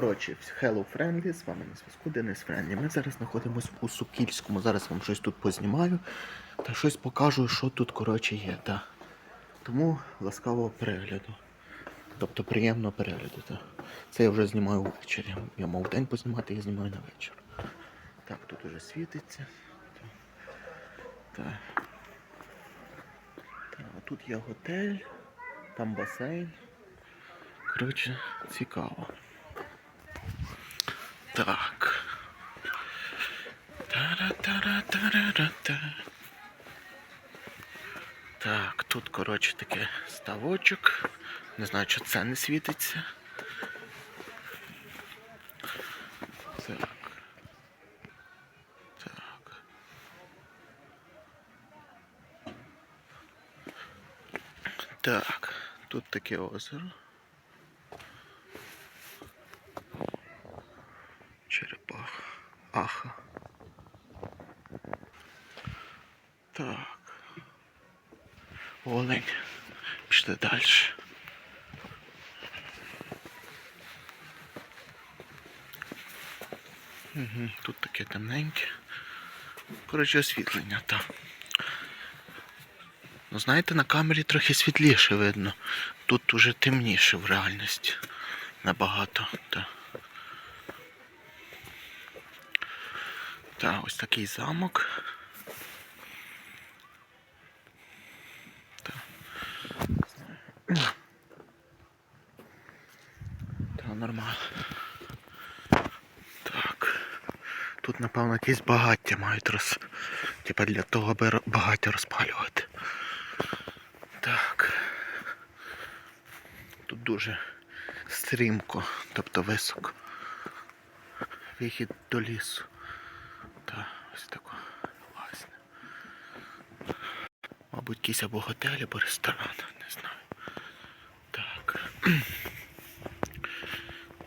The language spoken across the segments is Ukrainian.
Коротше, Hello Friendly, з вами на зв'язку Денис Френдлі. Ми зараз знаходимося у Сукільському. Зараз вам щось тут познімаю та щось покажу, що тут коротше є. Та. Тому ласкавого перегляду. Тобто приємного перегляду. Та. Це я вже знімаю ввечері. Я мав день познімати, я знімаю на вечір. Так, тут уже світиться. Так. Так, а тут є готель, там басейн. Коротше, цікаво. Так. Та-ра-та-ра-та-ра-та. Так, тут, коротше, таке ставочок. Не знаю, чи це не світиться. Так. Так. Так, тут таке озеро. Аха. Так. Олень. Пішли далі. Угу, тут таке темненьке. Коротше, освітлення там. Ну, знаєте, на камері трохи світліше видно. Тут уже темніше в реальності. Набагато. Так. Так, ось такий замок. Так. Нормально. Так. Тут, напевно, якісь багаття мають роз... Типа для того, аби багаття розпалювати. Так. Тут дуже стрімко, тобто високо. Вихід до лісу. Та ось тако власне. Мабуть, якийсь або готель, або ресторан, не знаю. Так.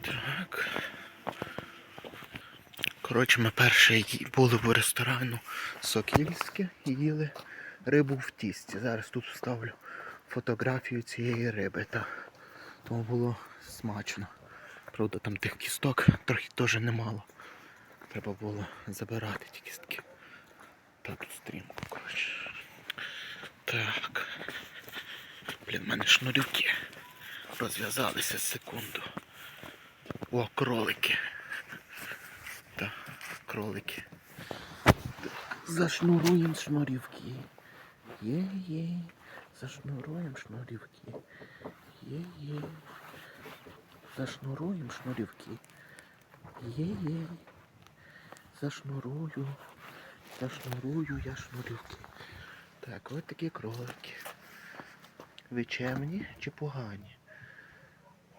Так. Коротше, ми перше були в ресторану Сокільське і їли рибу в тісті. Зараз тут вставлю фотографію цієї риби. Та. Тому було смачно. Правда, там тих кісток трохи теж немало. Треба було забирати ті кістки. Та тут стрімко, коротше. Так. Блін, в мене шнурівки розв'язалися секунду. О, кролики. Так, кролики. Зашнуруємо шнурівки. Є-є. Зашнуруємо шнурівки. Є-є. Зашнуруємо шнурівки. Є-є. Зашнурую. Зашнурую я шнурівки. Так, ось такі кролики. Ви чемні чи погані?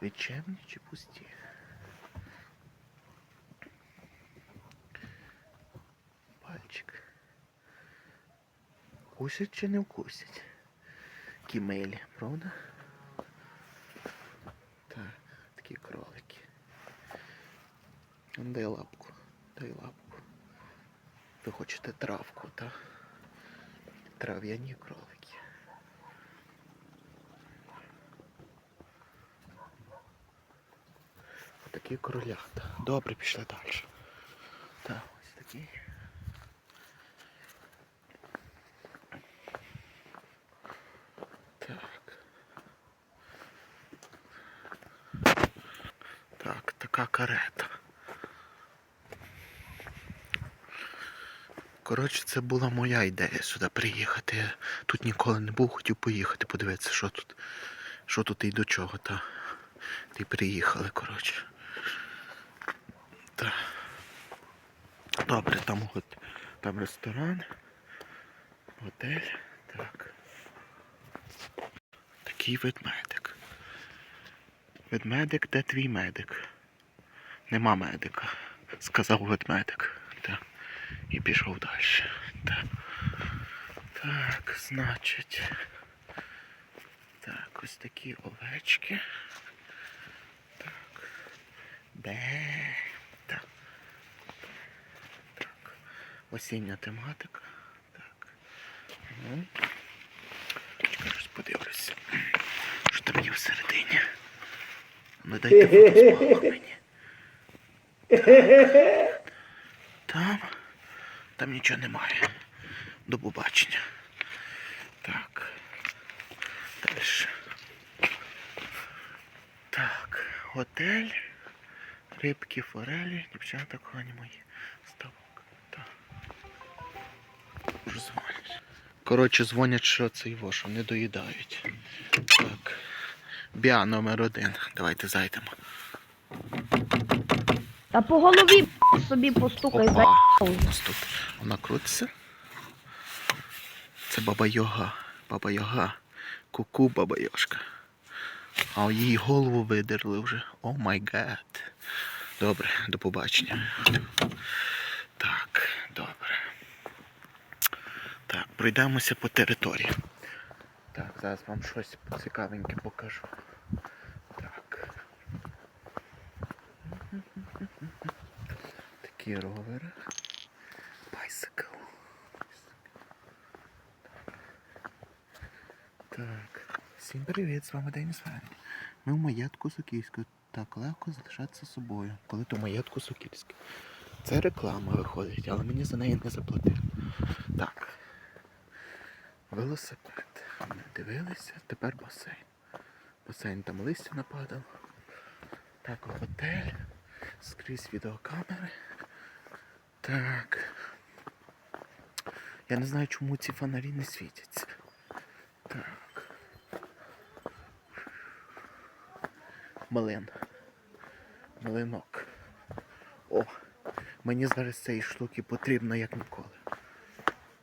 Ви чи пусті? Пальчик. Вкусять чи не вкусять? Кімелі, правда? Так, такі кролики. Дай лапку, дай лапку. Ви хочете травку, так? Трав'яні кролики. Отакі кролята. Добре, пішли далі. Так, ось такі. Так. Так, така карета. Коротше, це була моя ідея сюди приїхати. Я тут ніколи не був, хотів поїхати, подивитися, що тут, що тут і до чого. Та, й приїхали, коротше. Та. Добре, там, от, там ресторан, готель. Так. Такий ведмедик. Ведмедик, де твій медик? Нема медика, сказав ведмедик. Так. І пішов далі. Так. Так, значить. Так, ось такі овечки. Так. Бе. Так. Так. Осіння тематика. Так. Ну. Щось подивлюся. Що там є всередині? Ну дайте мені. Там. Там нічого немає. До побачення. Так. Далі. Так, готель. Рибки, форелі, дівчата, коні мої. Ставок. Так. Вже дзвонять. Коротше, дзвонять, що це його, що не доїдають. Так. Біа номер один. Давайте зайдемо. Та по голові собі постукай за Опа. У нас тут вона крутиться. Це баба Йога. Баба Йога. Ку-ку, баба Йошка. А її голову видерли вже. О май гад. Добре, до побачення. Так, добре. Так, пройдемося по території. Так, зараз вам щось цікавеньке покажу. Такі ровери. Bicycle. Так. Всім привіт, з вами Деніс Вен. Ми в маєтку Сокільську. Так легко залишатися собою, коли то маєтку Сокільське. Це реклама виходить, але мені за неї не заплатили. Так. Велосипед. Ми дивилися, тепер басейн. Басейн там листя нападало. Так, готель. Скрізь відеокамери. Так. Я не знаю, чому ці фонарі не світяться. Так. Млин. Млинок. О, мені зараз цієї штуки потрібно як ніколи.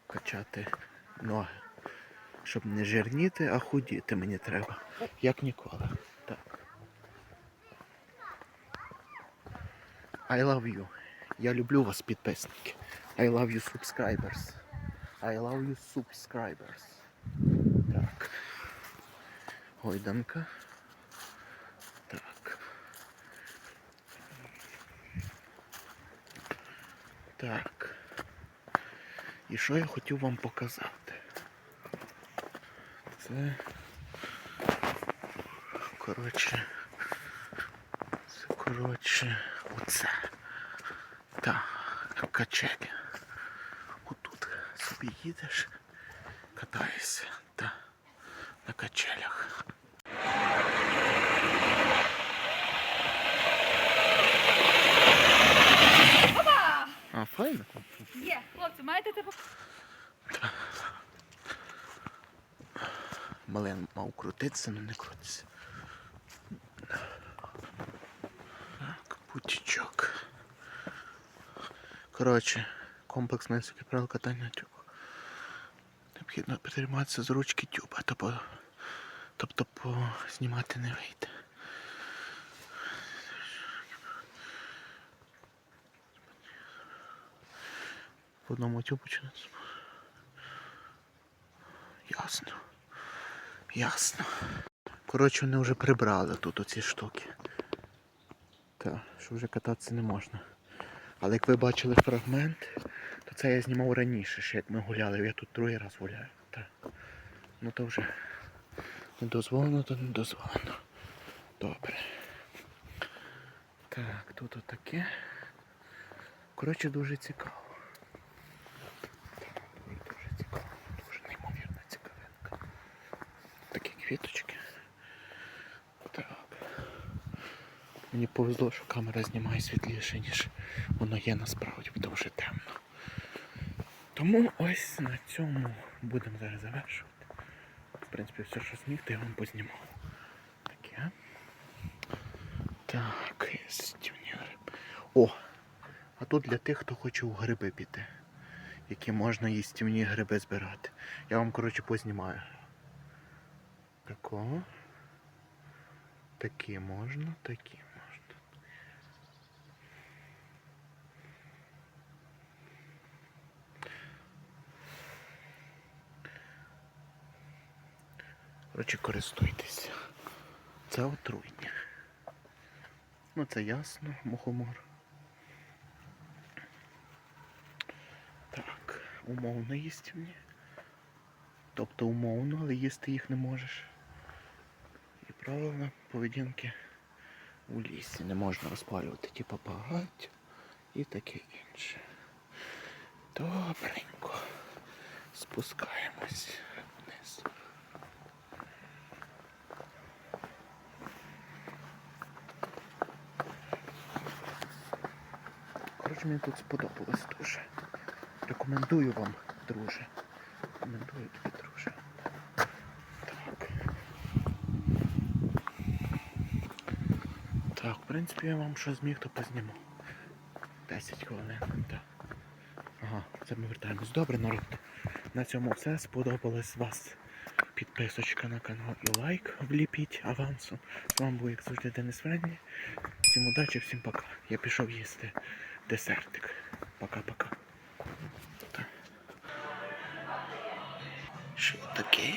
Качати ноги. Щоб не жирніти, а худіти мені треба. Як ніколи. Так. I love you. Я люблю вас, підписники. I love you, subscribers. I love you, subscribers. Так. Гойданка. Так. Так. І що я хотів вам показати? Це. Коротше. Це коротше. Оце. Так, качелі. Отут собі їдеш, катаєшся та на качелях. Опа! А, файно. Є, хлопці, маєте типу. Малин мав крутитися, але не крутиться. Так, путічок. Коротше, комплекс нескільки правил катання тюбу. Необхідно притриматися з ручки тюба, тобто, тобто знімати не вийде. В одному тюбу чи не Ясно. Ясно. Коротше, вони вже прибрали тут оці штуки. Так, що вже кататися не можна. Але як ви бачили фрагмент, то це я знімав раніше, ще як ми гуляли. Я тут другий раз гуляю. Так. Ну то вже не дозволено, то не дозволено. Добре. Так, тут отаке. Коротше, дуже цікаво. Дуже, цікаво. Дуже неймовірна цікавинка. Такі квіточки. Мені повезло, що камера знімає світліше, ніж воно є насправді, бо вже темно. Тому ось на цьому будемо зараз завершувати. В принципі, все, що зміг, то я вам познімав. Таке. Так, стівні гриби. О! А тут для тих, хто хоче у гриби піти. Які можна їстівні гриби збирати. Я вам, коротше, познімаю. Такого. Такі можна, такі Коротше, користуйтеся. Це отруйня. Ну це ясно, мухомор. Так, умовно їстівні. Тобто умовно, але їсти їх не можеш. І правила поведінки у лісі. Не можна розпалювати ті папагать. і таке інше. Добренько. Спускаємось Коротше, мені тут сподобалось дуже. Рекомендую вам, друже. Рекомендую тобі, друже. Так. Так, в принципі, я вам що зміг, то позніму. 10 хвилин. Так. Ага, це ми вертаємось. Добре, народ. На цьому все. Сподобалось вас. Підписочка на канал і лайк вліпіть авансом. З вами був, як завжди, Денис Френні. Всім удачі, всім пока. Я пішов їсти десертик. Пока-пока. Що таке?